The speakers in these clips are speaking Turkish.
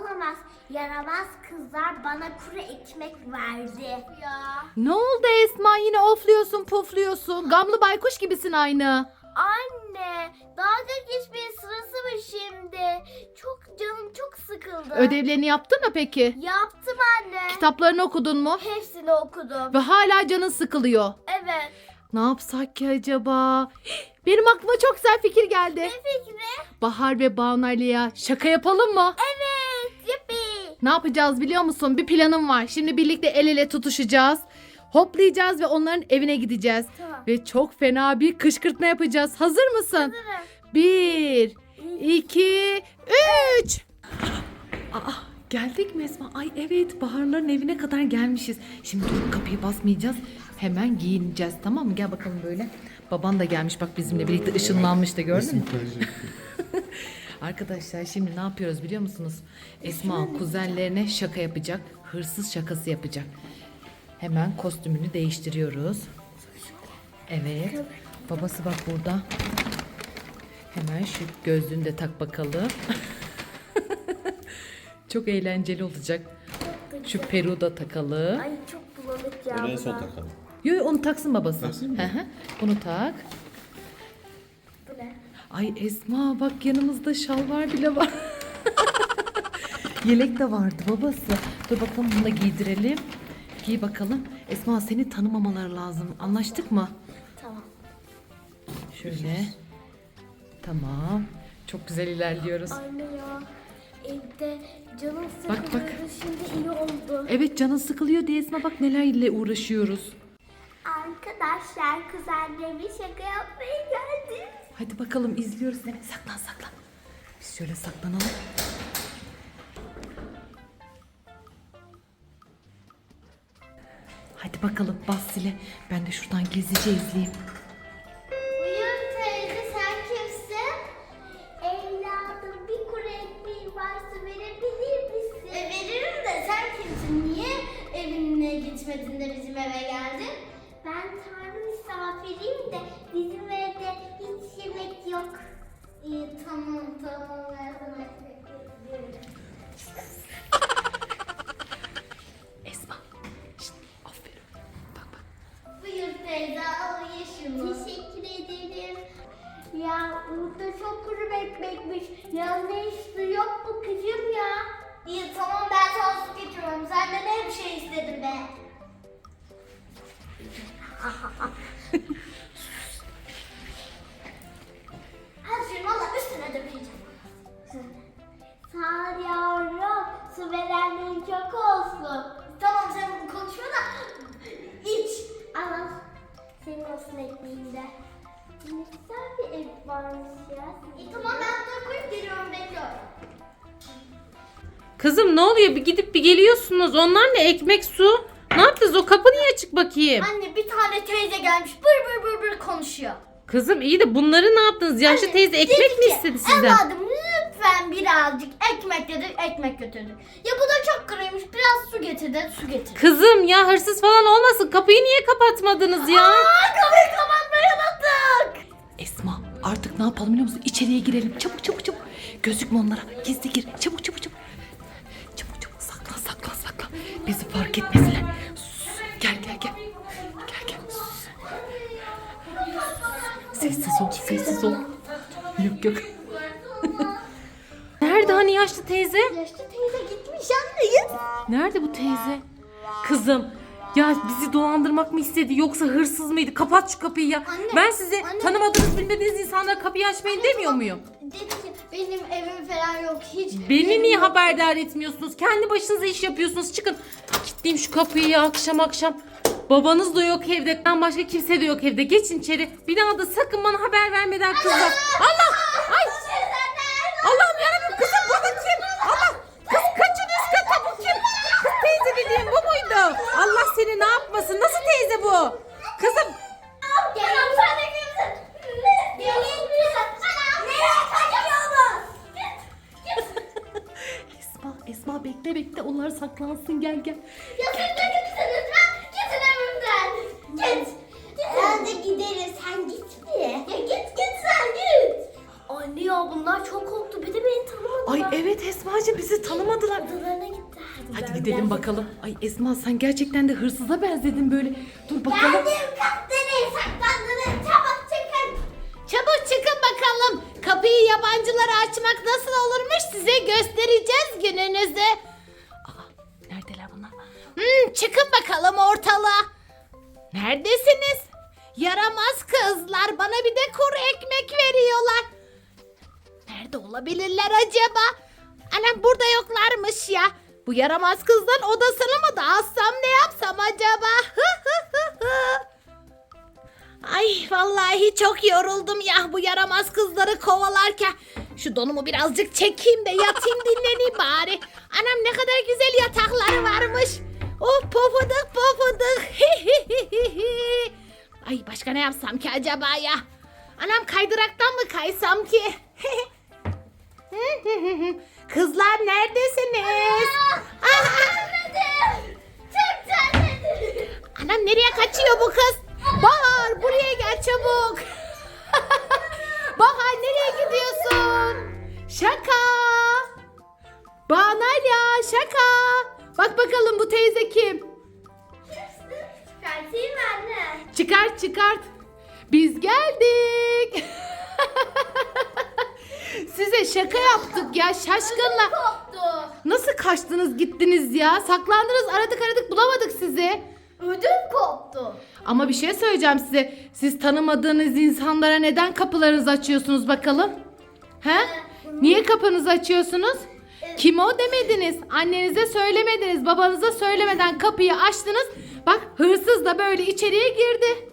olamaz. Yaramaz kızlar bana kuru ekmek verdi. Ya. Ne oldu Esma yine ofluyorsun pufluyorsun. Gamlı baykuş gibisin aynı. Anne, dalga geçmeyin sırası mı şimdi? Çok canım çok sıkıldı. Ödevlerini yaptın mı peki? Yaptım anne. Kitaplarını okudun mu? Hepsini okudum. Ve hala canın sıkılıyor. Evet. Ne yapsak ki acaba? Benim aklıma çok güzel fikir geldi. Ne fikri? Bahar ve Banu Ali'ye şaka yapalım mı? Evet. Ne yapacağız biliyor musun? Bir planım var. Şimdi birlikte el ele tutuşacağız. Hoplayacağız ve onların evine gideceğiz. Tamam. Ve çok fena bir kışkırtma yapacağız. Hazır mısın? Hazırım. Bir, iki, üç. Aa, geldik mi Esma? Ay evet Baharların evine kadar gelmişiz. Şimdi dur kapıyı basmayacağız. Hemen giyineceğiz tamam mı? Gel bakalım böyle. Baban da gelmiş bak bizimle birlikte ışınlanmış da gördün mü? Arkadaşlar şimdi ne yapıyoruz biliyor musunuz? Esma kuzenlerine şaka yapacak. Hırsız şakası yapacak. Hemen kostümünü değiştiriyoruz. Evet. Babası bak burada. Hemen şu gözlüğünü de tak bakalım. Çok eğlenceli olacak. Şu peru da takalım. Ay çok bulanık ya. En son takalım. Yo yo, onu taksın babası. Taksın mı? Hı hı. Bunu tak. Ay Esma bak yanımızda şalvar bile var. Yelek de vardı babası. Dur bakalım bunu da giydirelim. Giy bakalım. Esma seni tanımamaları lazım. Anlaştık mı? Tamam. Şöyle. Tamam. Çok güzel ilerliyoruz. Anne ya. Evde canım Bak, sıkılıyordu. bak. Şimdi iyi oldu. Evet canın sıkılıyor diye Esma bak nelerle uğraşıyoruz. Arkadaşlar kuzenlerime şaka yapmaya geldim. Hadi bakalım izliyoruz seni. Saklan saklan. Biz şöyle saklanalım. Hadi bakalım bas zile. Ben de şuradan gizlice izleyeyim. Ya burada çok kuru ekmekmiş. Ya ne istiyor yok bu kızım ya? İyi tamam ben sana su getiriyorum. Senden bir şey istedim be. Her şeyi valla üstüne dökeceğim. Sağ ol yavrum. Su verenlerin çok olsun. Tamam sen konuşma da iç. Al. Senin olsun ekmeğinde. Ne güzel bir ev varmış ya. İyi tamam ben bunları koyup geliyorum bekliyorum. Kızım ne oluyor? Bir gidip bir geliyorsunuz. Onlar ne? Ekmek, su. Ne yaptınız? O kapı niye açık bakayım? Anne bir tane teyze gelmiş bır bır bır bır konuşuyor. Kızım iyi de bunları ne yaptınız? Yaşlı Anne, teyze ekmek dedi mi istedi sizden? Evladım lütfen birazcık ekmek dedik ekmek götürdük. Ya bu da çok kırıymış biraz su getirdi su getirdi. Kızım ya hırsız falan olmasın. Kapıyı niye kapatmadınız ya? Aa kapıyı kapatmayı unuttuk. Esma artık ne yapalım biliyor musun? İçeriye girelim. Çabuk çabuk çabuk. Gözükme onlara. Gizli gir. Çabuk çabuk çabuk. Çabuk çabuk saklan saklan saklan. Bizi fark etmesinler. Sus. Gel gel gel. Gel gel. Sus. Sessiz ol sessiz ol. Yok yok. Yaşlı teyze? Yaşlı teyze gitmiş anne. Nerede bu teyze? Kızım ya bizi dolandırmak mı istedi yoksa hırsız mıydı? Kapat şu kapıyı ya. Anne, ben size anne. tanımadığınız bilmediğiniz insanlara kapıyı açmayın demiyor muyum? Dedi ki benim evim falan yok hiç. Beni niye haberdar etmiyorsunuz? Kendi başınıza iş yapıyorsunuz. Çıkın. Kilitleyeyim şu kapıyı ya akşam akşam. Babanız da yok evde. Ben başka kimse de yok evde. Geçin içeri. Bir daha da sakın bana haber vermeden kızlar. Allah! Ay! Allah'ım yarabbim kızım bu da kim? Allah! Kız kaçın üst kata bu kim? Kız teyze dediğim bu muydu? Allah seni ne yapmasın? Nasıl teyze bu? Kızım Geliyorum sen de kimsin? Ne? Geliyorum Nereye kaçıyorsunuz? Esma Esma bekle bekle onlar saklansın gel gel. Anne ya bunlar çok korktu. Bir de beni tanımadılar. Ay evet Esma'cığım bizi tanımadılar. Odalarına. Hadi gidelim bakalım. Ay Esma sen gerçekten de hırsıza benzedin böyle. Dur bakalım. Geldim kaptanı saklandınız. Çabuk çıkın. Çabuk çıkın bakalım. Kapıyı yabancılara açmak nasıl olurmuş size göstereceğiz gününüzü. Aa, neredeler bunlar? Hmm, çıkın bakalım ortalığa. Neredesiniz? Yaramaz kızlar bana bir de kuru ekmek veriyorlar. Nerede olabilirler acaba? Anam burada yoklarmış ya. Bu yaramaz kızların odasını mı dağıtsam ne yapsam acaba? Ay vallahi çok yoruldum ya bu yaramaz kızları kovalarken. Şu donumu birazcık çekeyim de yatayım dinleneyim bari. Anam ne kadar güzel yatakları varmış. Oh pofuduk pofuduk. Ay başka ne yapsam ki acaba ya? Anam kaydıraktan mı kaysam ki? Kızlar neredesiniz? Çok tatlısın. Anam nereye kaçıyor bu kız? Bahar buraya gel çabuk. Bahar nereye gidiyorsun? Şaka. Banalya şaka. Bak bakalım bu teyze kim? Çıkartayım anne? Çıkart çıkart. Biz geldik. Size şaka yaptık ya şaşkınla. Koptu. Nasıl kaçtınız gittiniz ya? Saklandınız aradık aradık bulamadık sizi. Ödüm koptu. Ama bir şey söyleyeceğim size. Siz tanımadığınız insanlara neden kapılarınızı açıyorsunuz bakalım? He? Niye kapınızı açıyorsunuz? Kim o demediniz. Annenize söylemediniz. Babanıza söylemeden kapıyı açtınız. Bak hırsız da böyle içeriye girdi.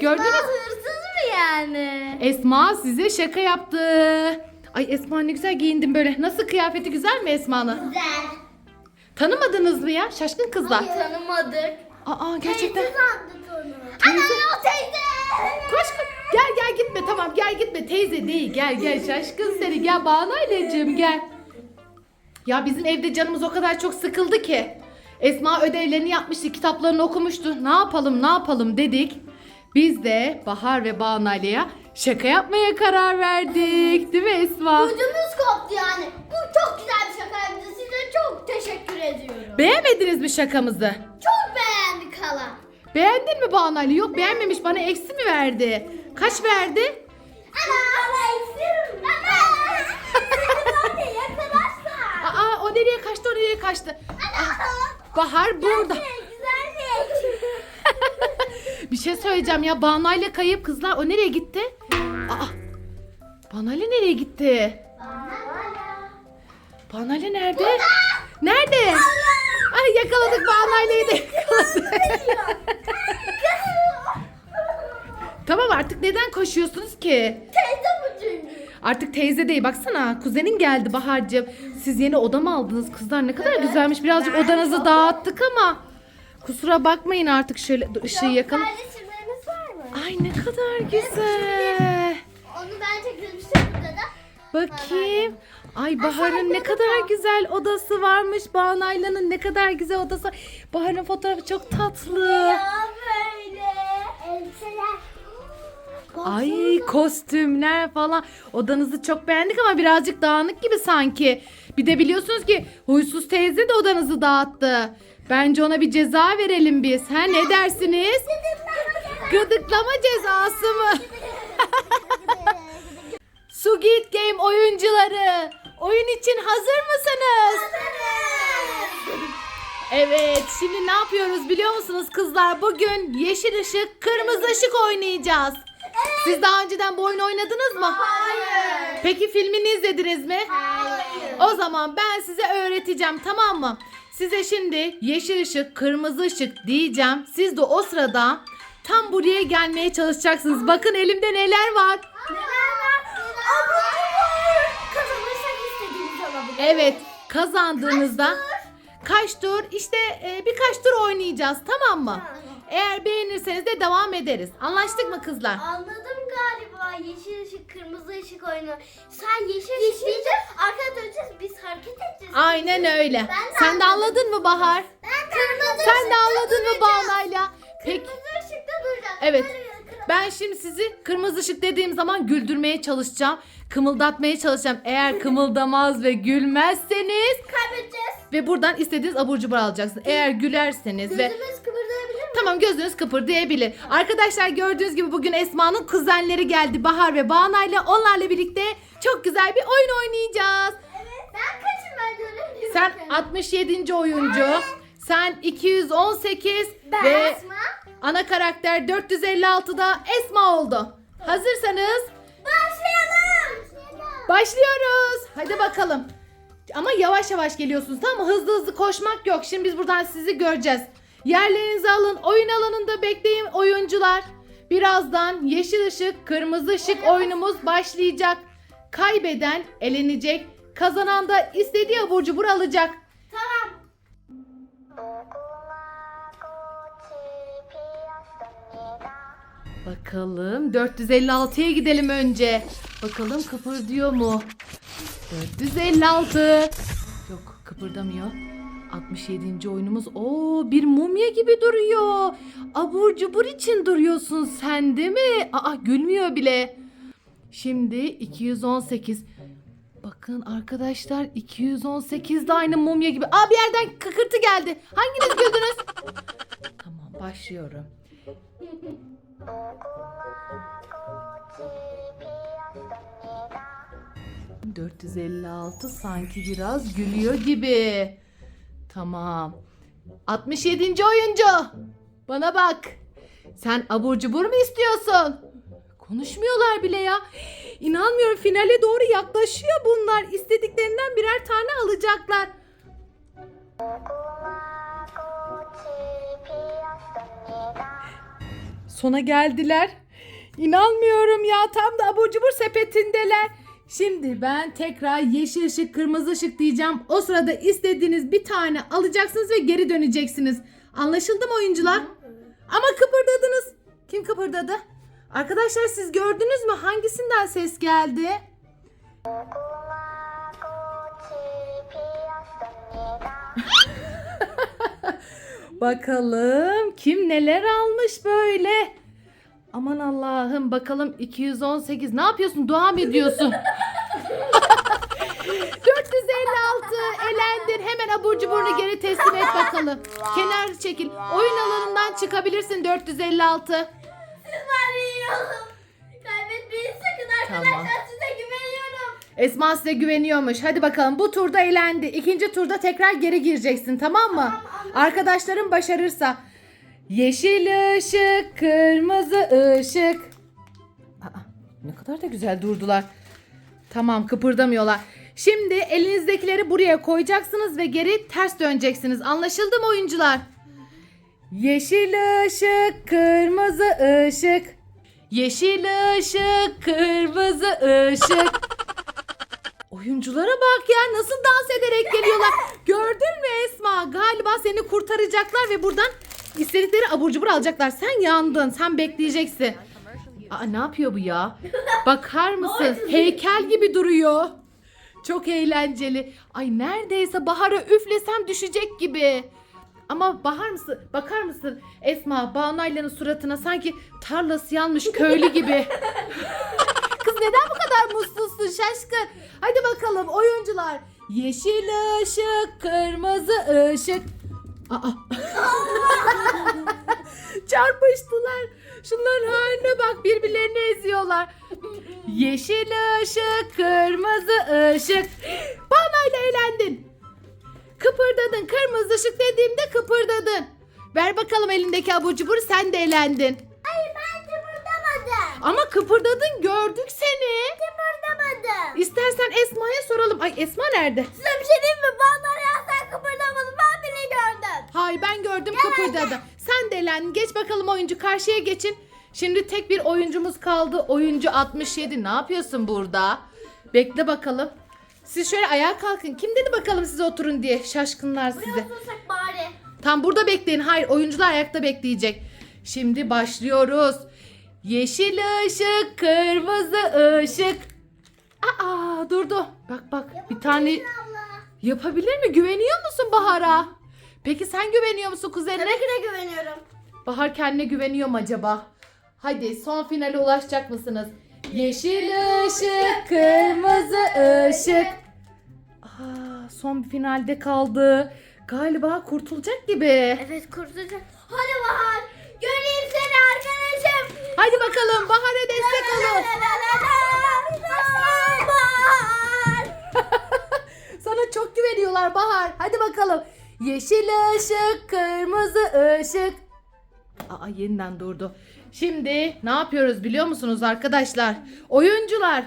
Gördünüz mü? hırsız mı yani? Esma size şaka yaptı. Ay Esma ne güzel giyindin böyle. Nasıl kıyafeti güzel mi Esma'nın? Güzel. Tanımadınız mı ya? Şaşkın kızlar. Tanımadık. Aa gerçekten. sandık onu. Teyze. Ana o teyze. Koş koş. Gel gel gitme tamam gel gitme teyze değil gel gel şaşkın seni gel Banu anneciğim gel. Ya bizim evde canımız o kadar çok sıkıldı ki. Esma ödevlerini yapmıştı kitaplarını okumuştu. Ne yapalım ne yapalım dedik. Biz de Bahar ve Banu şaka yapmaya karar verdik. Değil mi Esma? Ödümüz koptu yani. Bu çok güzel bir şakaydı. Size çok teşekkür ediyorum. Beğenmediniz mi şakamızı? çok beğendik hala. Beğendin mi Banu Ali? Yok beğenmemiş bana eksi mi verdi? Kaç verdi? Ana. Ana istiyorum. Ana. Yakalarsa. Aa o nereye kaçtı o nereye kaçtı? Ah, Bahar burada. Güzelmiş. Bir şey söyleyeceğim ya Banu ile kayıp kızlar o nereye gitti? Aa Banu ile nereye gitti? Banu ile nerede? Nerede? Ay yakaladık Banu ile'yi de yakaladık. tamam artık neden koşuyorsunuz ki? Teyze bu çünkü. Artık teyze değil baksana kuzenin geldi Bahar'cığım. Siz yeni oda mı aldınız kızlar ne kadar güzelmiş birazcık odanızı dağıttık ama. Kusura bakmayın artık şöyle dur, ışığı yakalım. Kardeşimleriniz var mı? Ay ne kadar güzel. Onu ben çekilmiştim burada da. Bakayım. Ay Bahar'ın ne kadar güzel odası varmış. Banayla'nın ne kadar güzel odası. var. Bahar'ın fotoğrafı çok tatlı. Ya böyle. Elbiseler. Ay kostümler falan. Odanızı çok beğendik ama birazcık dağınık gibi sanki. Bir de biliyorsunuz ki huysuz teyze de odanızı dağıttı. Bence ona bir ceza verelim biz. Ha ne dersiniz? Gıdıklama cezası mı? Squid Game oyuncuları. Oyun için hazır mısınız? Evet, şimdi ne yapıyoruz biliyor musunuz kızlar? Bugün yeşil ışık, kırmızı ışık oynayacağız. Siz daha önceden bu oyunu oynadınız mı? Hayır. Peki filmini izlediniz mi? Hayır. O zaman ben size öğreteceğim tamam mı? Size şimdi yeşil ışık, kırmızı ışık diyeceğim. Siz de o sırada tam buraya gelmeye çalışacaksınız. Bakın elimde neler var. Neler var? Abur cubur. Kazanırsak istediğimiz alabiliriz. Evet, kazandığınızda kaç tur? İşte e, birkaç tur oynayacağız tamam mı? Eğer beğenirseniz de devam ederiz. Anlaştık mı kızlar? Anladım galiba. Yeşil ışık, kırmızı ışık oyunu. Sen yeşil, ışık deyince arkaya döneceğiz. Biz hareket edeceğiz. Aynen öyle. Ben de Sen de anladın mı Bahar? Ben kırmızı Sen de anladın mı Banayla? Peki. Kırmızı ışıkta duracağız. Evet. Ben şimdi sizi kırmızı ışık dediğim zaman güldürmeye çalışacağım. kımıldatmaya çalışacağım. Eğer kımıldamaz ve gülmezseniz Kaybedeceğiz. ve buradan istediğiniz abur cubur alacaksınız. Eğer gülerseniz ve Gözümüz kıpırdayabilir mi? Tamam gözünüz kıpırdayabilir. Arkadaşlar gördüğünüz gibi bugün Esma'nın kuzenleri geldi Bahar ve Bana'yla. Onlarla birlikte çok güzel bir oyun oynayacağız. Evet. Ben kaçım ben görebilirim. Sen 67. oyuncu. Sen 218 Ben ve Esma. ana karakter 456'da Esma oldu. Hazırsanız Başlayalım. başlıyoruz. Hadi bakalım. Ama yavaş yavaş geliyorsunuz tamam mı? Hızlı hızlı koşmak yok. Şimdi biz buradan sizi göreceğiz. Yerlerinizi alın. Oyun alanında bekleyin oyuncular. Birazdan yeşil ışık, kırmızı ışık oyunumuz başlayacak. Kaybeden elenecek. Kazanan da istediği abur cubur alacak. Tamam. Bakalım 456'ya gidelim önce. Bakalım kıpırdıyor mu? 456. Yok kıpırdamıyor. 67. oyunumuz. Oo bir mumya gibi duruyor. Abur cubur için duruyorsun sen değil mi? Aa gülmüyor bile. Şimdi 218. Bakın arkadaşlar 218 de aynı mumya gibi. Aa bir yerden kıkırtı geldi. Hanginiz güldünüz? tamam başlıyorum. 456 sanki biraz gülüyor gibi. Tamam. 67. oyuncu. Bana bak. Sen abur cubur mu istiyorsun? Konuşmuyorlar bile ya. İnanmıyorum finale doğru yaklaşıyor bunlar. İstediklerinden birer tane alacaklar. Sona geldiler. İnanmıyorum ya tam da abur cubur sepetindeler. Şimdi ben tekrar yeşil ışık kırmızı ışık diyeceğim. O sırada istediğiniz bir tane alacaksınız ve geri döneceksiniz. Anlaşıldı mı oyuncular? Ama kıpırdadınız. Kim kıpırdadı? Arkadaşlar siz gördünüz mü hangisinden ses geldi? Bakalım kim neler almış böyle. Aman Allah'ım bakalım 218 ne yapıyorsun dua mı ediyorsun? 456 elendin hemen abur cuburunu geri teslim et bakalım. Kenar çekil oyun alanından çıkabilirsin 456. Siz var ya. Kaybetmeyin sakın arkadaşlar. Tamam. Size güveniyorum. Esma size güveniyormuş. Hadi bakalım bu turda elendi. İkinci turda tekrar geri gireceksin tamam mı? Arkadaşların başarırsa. Yeşil ışık, kırmızı ışık. Aa, ne kadar da güzel durdular. Tamam kıpırdamıyorlar. Şimdi elinizdekileri buraya koyacaksınız ve geri ters döneceksiniz. Anlaşıldı mı oyuncular? Yeşil ışık, kırmızı ışık. Yeşil ışık, kırmızı ışık. Oyunculara bak ya nasıl dans ederek geliyorlar. Gördün mü Esma? Galiba seni kurtaracaklar ve buradan istedikleri abur cubur alacaklar. Sen yandın. Sen bekleyeceksin. Aa, ne yapıyor bu ya? Bakar mısın? Heykel gibi duruyor. Çok eğlenceli. Ay neredeyse Bahar'a üflesem düşecek gibi. Ama bahar mısın? Bakar mısın? Esma Banu suratına sanki tarlası yanmış köylü gibi. Kız neden bu kadar mutsuzsun şaşkın? Hadi bakalım oyuncular. Yeşil ışık, kırmızı ışık. Aa. Çarpıştılar. Şunların haline bak birbirlerini eziyorlar. Yeşil ışık, kırmızı ışık. Banayla eğlendin. Kıpırdadın. Kırmızı ışık dediğimde kıpırdadın. Ver bakalım elindeki abur cubur sen de eğlendin. Hayır ben kıpırdamadım. Ama kıpırdadın gördük seni. Kıpırdamadım. İstersen Esma'ya soralım. Ay Esma nerede? Size bir şey diyeyim mi? Bana sen kıpırdamadın. Bile gördüm. Hay ben gördüm kıpırdadı. Sen de elendin. Geç bakalım oyuncu karşıya geçin. Şimdi tek bir oyuncumuz kaldı. Oyuncu 67. Ne yapıyorsun burada? Bekle bakalım. Siz şöyle ayağa kalkın. Kim dedi bakalım size oturun diye. Şaşkınlar size. Otursak bari. Tam burada bekleyin. Hayır oyuncular ayakta bekleyecek. Şimdi başlıyoruz. Yeşil ışık, kırmızı ışık. Aa durdu. Bak bak bir tane yapabilir mi? Güveniyor musun Bahar'a? Peki sen güveniyor musun kuzenine? Tabii ki de güveniyorum. Bahar kendine güveniyor mu acaba? Hadi son finale ulaşacak mısınız? Yeşil ışık, kırmızı ışık. Aa, son bir finalde kaldı. Galiba kurtulacak gibi. Evet kurtulacak. Hadi Bahar. Göreyim seni arkadaşım. Hadi bakalım Bahar'a destek olun. Çok güveniyorlar Bahar. Hadi bakalım. Yeşil ışık, kırmızı ışık. Aa yeniden durdu. Şimdi ne yapıyoruz biliyor musunuz arkadaşlar? Oyuncular.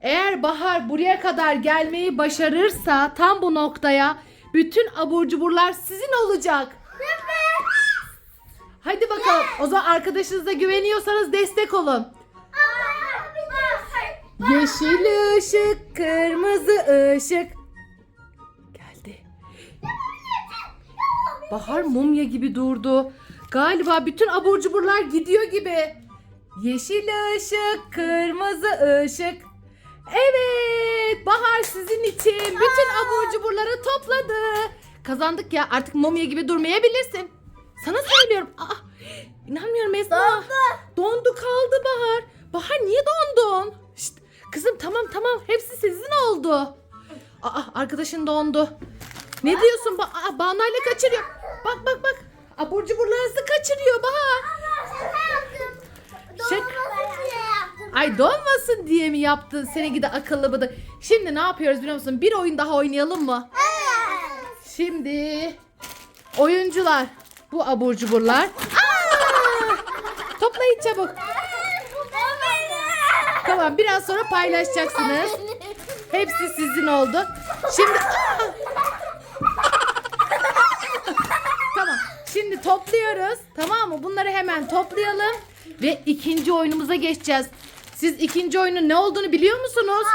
Eğer Bahar buraya kadar gelmeyi başarırsa tam bu noktaya bütün abur cuburlar sizin olacak. Hadi bakalım. O zaman arkadaşınıza güveniyorsanız destek olun. Yeşil ışık, kırmızı ışık. Bahar mumya gibi durdu. Galiba bütün abur cuburlar gidiyor gibi. Yeşil ışık, kırmızı ışık. Evet, Bahar sizin için bütün abur cuburları topladı. Kazandık ya artık mumya gibi durmayabilirsin. Sana söylüyorum. Aa, inanmıyorum Esma. Dondu. Dondu kaldı Bahar. Bahar niye dondun? Şşt, kızım tamam tamam hepsi sizin oldu. Aa arkadaşın dondu. Ne diyorsun? Ba Aa, Banayla kaçırıyor. Bak bak bak. Abur cuburlarınızı kaçırıyor Bahar. Şak- Ay donmasın diye mi yaptın? Seni gidi akıllı bıdı. Şimdi ne yapıyoruz biliyor musun? Bir oyun daha oynayalım mı? Şimdi oyuncular bu abur cuburlar. Aa! Toplayın çabuk. Tamam biraz sonra paylaşacaksınız. Hepsi sizin oldu. Şimdi Aa! Tamam. Şimdi topluyoruz. Tamam mı? Bunları hemen toplayalım ve ikinci oyunumuza geçeceğiz. Siz ikinci oyunun ne olduğunu biliyor musunuz?